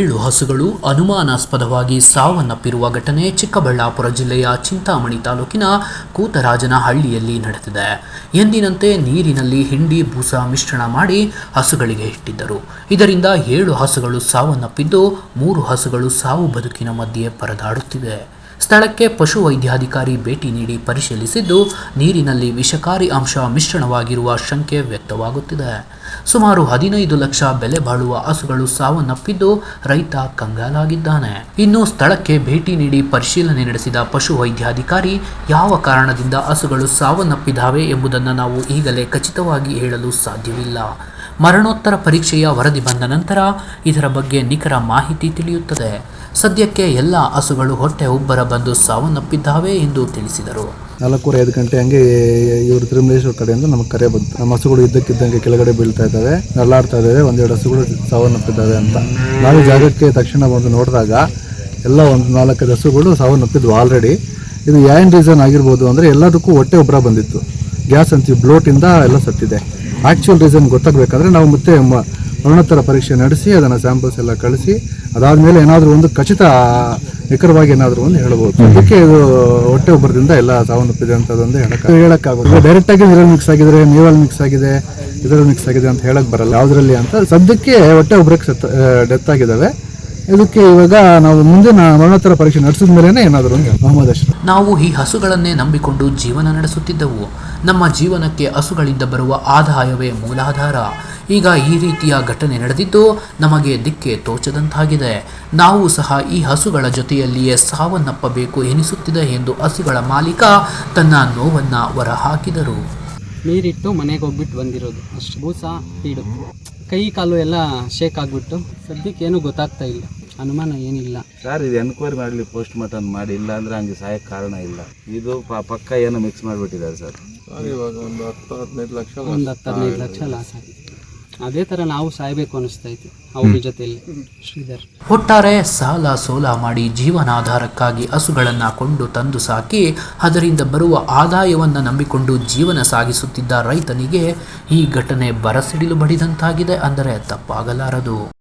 ಏಳು ಹಸುಗಳು ಅನುಮಾನಾಸ್ಪದವಾಗಿ ಸಾವನ್ನಪ್ಪಿರುವ ಘಟನೆ ಚಿಕ್ಕಬಳ್ಳಾಪುರ ಜಿಲ್ಲೆಯ ಚಿಂತಾಮಣಿ ತಾಲೂಕಿನ ಕೂತರಾಜನಹಳ್ಳಿಯಲ್ಲಿ ನಡೆದಿದೆ. ಎಂದಿನಂತೆ ನೀರಿನಲ್ಲಿ ಹಿಂಡಿ ಬೂಸ ಮಿಶ್ರಣ ಮಾಡಿ ಹಸುಗಳಿಗೆ ಇಟ್ಟಿದ್ದರು. ಇದರಿಂದ ಏಳು ಹಸುಗಳು ಸಾವನ್ನಪ್ಪಿದ್ದು ಮೂರು ಹಸುಗಳು ಸಾವು ಬದುಕಿನ ಮಧ್ಯೆ ಪರದಾಡುತ್ತಿವೆ. ಸ್ಥಳಕ್ಕೆ ಪಶು ವೈದ್ಯಾಧಿಕಾರಿ ಭೇಟಿ ನೀಡಿ ಪರಿಶೀಲಿಸಿದ್ದು, ನೀರಿನಲ್ಲಿ ವಿಷಕಾರಿ ಅಂಶ ಮಿಶ್ರಣವಾಗಿರುವ ಶಂಕೆ ವ್ಯಕ್ತವಾಗುತ್ತಿದೆ. ಸುಮಾರು ಹದಿನೈದು ಲಕ್ಷ ಬೆಲೆ ಬಾಳುವ ಹಸುಗಳು ಸಾವನ್ನಪ್ಪಿದ್ದು, ರೈತ ಕಂಗಾಲಾಗಿದ್ದಾನೆ. ಇನ್ನು ಸ್ಥಳಕ್ಕೆ ಭೇಟಿ ನೀಡಿ ಪರಿಶೀಲನೆ ನಡೆಸಿದ ಪಶು ವೈದ್ಯಾಧಿಕಾರಿ ಯಾವ ಕಾರಣದಿಂದ ಹಸುಗಳು ಸಾವನ್ನಪ್ಪಿದ್ದಾವೆ ಎಂಬುದನ್ನು ನಾವು ಈಗಲೇ ಖಚಿತವಾಗಿ ಹೇಳಲು ಸಾಧ್ಯವಿಲ್ಲ. ಮರಣೋತ್ತರ ಪರೀಕ್ಷೆಯ ವರದಿ ಬಂದ ನಂತರ ಇದರ ಬಗ್ಗೆ ನಿಖರ ಮಾಹಿತಿ ತಿಳಿಯುತ್ತದೆ. ಸದ್ಯಕ್ಕೆ ಎಲ್ಲ ಹಸುಗಳು ಹೊಟ್ಟೆ ಉಬ್ಬರ ಬಂದು ಸಾವನ್ನಪ್ಪಿದ್ದಾವೆ ಎಂದು ತಿಳಿಸಿದರು. ನಾಲ್ಕೂವರೆ ಐದು ಗಂಟೆ ಹಂಗೆ ಇವರು ತಿರುಮಲೇಶ್ವರ ಕಡೆಯಿಂದ ನಮಗೆ ಕರೆ ಬಂತು. ನಮ್ಮ ಹಸುಗಳು ಇದ್ದಕ್ಕಿದ್ದಂಗೆ ಕೆಳಗಡೆ ಬೀಳ್ತಾ ಇದ್ದಾವೆ, ನರಳಾಡ್ತಾ ಇದ್ದಾವೆ, ಒಂದೆರಡು ಹಸುಗಳು ಸಾವನ್ನಪ್ಪಿದ್ದಾವೆ ಅಂತ. ನಾವು ಜಾಗಕ್ಕೆ ತಕ್ಷಣ ಬಂದು ನೋಡಿದಾಗ ಎಲ್ಲ ಒಂದು ನಾಲ್ಕೈದು ಹಸುಗಳು ಸಾವನ್ನಪ್ಪಿದ್ವು ಆಲ್ರೆಡಿ ಇದು ಏನು ರೀಸನ್ ಆಗಿರ್ಬೋದು ಅಂದರೆ ಎಲ್ಲದಕ್ಕೂ ಹೊಟ್ಟೆ ಒಬ್ಬರ ಬಂದಿತ್ತು. ಗ್ಯಾಸ್ ಅಂತೀವಿ ಬ್ಲೋಟಿಂದ ಎಲ್ಲ ಸತ್ತಿದೆ. ಆ್ಯಕ್ಚುಯಲ್ ರೀಸನ್ ಗೊತ್ತಾಗಬೇಕಾದ್ರೆ ನಾವು ಮತ್ತೆ ಮರಣೋತ್ತರ ಪರೀಕ್ಷೆ ನಡೆಸಿ ಅದನ್ನು ಸ್ಯಾಂಪಲ್ಸ್ ಎಲ್ಲ ಕಳಿಸಿ ಅದಾದಮೇಲೆ ಏನಾದರೂ ಒಂದು ಖಚಿತ ನಿಖರವಾಗಿ ಏನಾದರೂ ಒಂದು ಹೇಳ್ಬೋದು. ಅದಕ್ಕೆ ಇದು ಹೊಟ್ಟೆ ಒಬ್ಬರದಿಂದ ಎಲ್ಲ ಸಾವನ್ನಪ್ಪಿದೆ ಅಂತದೊಂದು ಹೇಳಕ್ಕೆ ಹೇಳೋಕ್ಕಾಗುತ್ತೆ ಡೈರೆಕ್ಟಾಗಿ ನೀರಲ್ಲಿ ಮಿಕ್ಸ್ ಆಗಿದ್ರೆ ನೀರಲ್ಲಿ ಮಿಕ್ಸ್ ಆಗಿದೆ ಇದರಲ್ಲಿ ಮಿಕ್ಸ್ ಆಗಿದೆ ಅಂತ ಹೇಳಕ್ಕೆ ಬರಲ್ಲ. ಯಾವುದರಲ್ಲಿ ಅಂತ ಸದ್ಯಕ್ಕೆ ಹೊಟ್ಟೆ ಒಬ್ಬರಿಗೆ ಸತ್ ಡೆತ್ ಆಗಿದ್ದಾವೆ. ಇದಕ್ಕೆ ಇವಾಗ ನಾವು ಮುಂದೆ ಮರಣೋತ್ತರ ಪರೀಕ್ಷೆ ನಡೆಸಿದ ಮೇಲೆ ಏನಾದರೂ ಹಂಗೆ ಮೊಹಮ್ಮದ್ ಅಶ್ರಫ್. ನಾವು ಈ ಹಸುಗಳನ್ನೇ ನಂಬಿಕೊಂಡು ಜೀವನ ನಡೆಸುತ್ತಿದ್ದೆವು. ನಮ್ಮ ಜೀವನಕ್ಕೆ ಹಸುಗಳಿಂದ ಬರುವ ಆದಾಯವೇ ಮೂಲಾಧಾರ. ಈಗ ಈ ರೀತಿಯ ಘಟನೆ ನಡೆದಿದ್ದು ನಮಗೆ ದಿಕ್ಕೆ ತೋಚದಂತಾಗಿದೆ. ನಾವು ಸಹ ಈ ಹಸುಗಳ ಜೊತೆಯಲ್ಲಿಯೇ ಸಾವನ್ನಪ್ಪಬೇಕು ಎನಿಸುತ್ತಿದೆ ಎಂದು ಹಸುಗಳ ಮಾಲೀಕ ತನ್ನ ನೋವನ್ನು ಹೊರಹಾಕಿದರು. ನೀರಿಟ್ಟು ಮನೆಗೆ ಹೋಗ್ಬಿಟ್ಟು ಬಂದಿರೋದು. ಅಷ್ಟು ಬೂಸ ಪೀಡು. ಕೈ ಕಾಲು ಎಲ್ಲ ಶೇಕ್ ಆಗಿಬಿಟ್ಟು. ಸದ್ಯಕ್ಕೆ ಏನೂ ಗೊತ್ತಾಗ್ತಾ ಇಲ್ಲ. ಅನುಮಾನ ಏನಿಲ್ಲ. ಸರ್ ಇದು ಎನ್ಕ್ವೈರಿ ಮಾಡಲಿ ಪೋಸ್ಟ್ ಮಾರ್ಟಮ್ ಮಾಡಿ ಇಲ್ಲ ಅಂದ್ರೆ ಹಂಗೆ ಸಾಯಕ್ಕೆ ಕಾರಣ ಇಲ್ಲ. ಇದು ಪ- ಪಕ್ಕ ಏನೋ ಮಿಕ್ಸ್ ಮಾಡಿಬಿಟ್ಟಿದ್ದಾರೆ ಸರ್ ಒಂದು ಹತ್ತು ಹದಿನೈದು ಲಕ್ಷ ಲಾಸ್ ಆಗಿದೆ. ಅದೇ ಥರ ನಾವು ಸಾಯ್ಬೇಕು ಅನಿಸ್ತಾ ಇತ್ತು ಅವ್ರ ಜೊತೆಯಲ್ಲಿ. ಶ್ರೀಧರ್. ಒಟ್ಟಾರೆ ಸಾಲ ಸೋಲ ಮಾಡಿ ಜೀವನಾಧಾರಕ್ಕಾಗಿ ಹಸುಗಳನ್ನು ಕೊಂಡು ತಂದು ಸಾಕಿ ಅದರಿಂದ ಬರುವ ಆದಾಯವನ್ನು ನಂಬಿಕೊಂಡು ಜೀವನ ಸಾಗಿಸುತ್ತಿದ್ದ ರೈತನಿಗೆ ಈ ಘಟನೆ ಬರಸಿಡಿಲು ಬಡಿದಂತಾಗಿದೆ ಅಂದರೆ ತಪ್ಪಾಗಲಾರದು.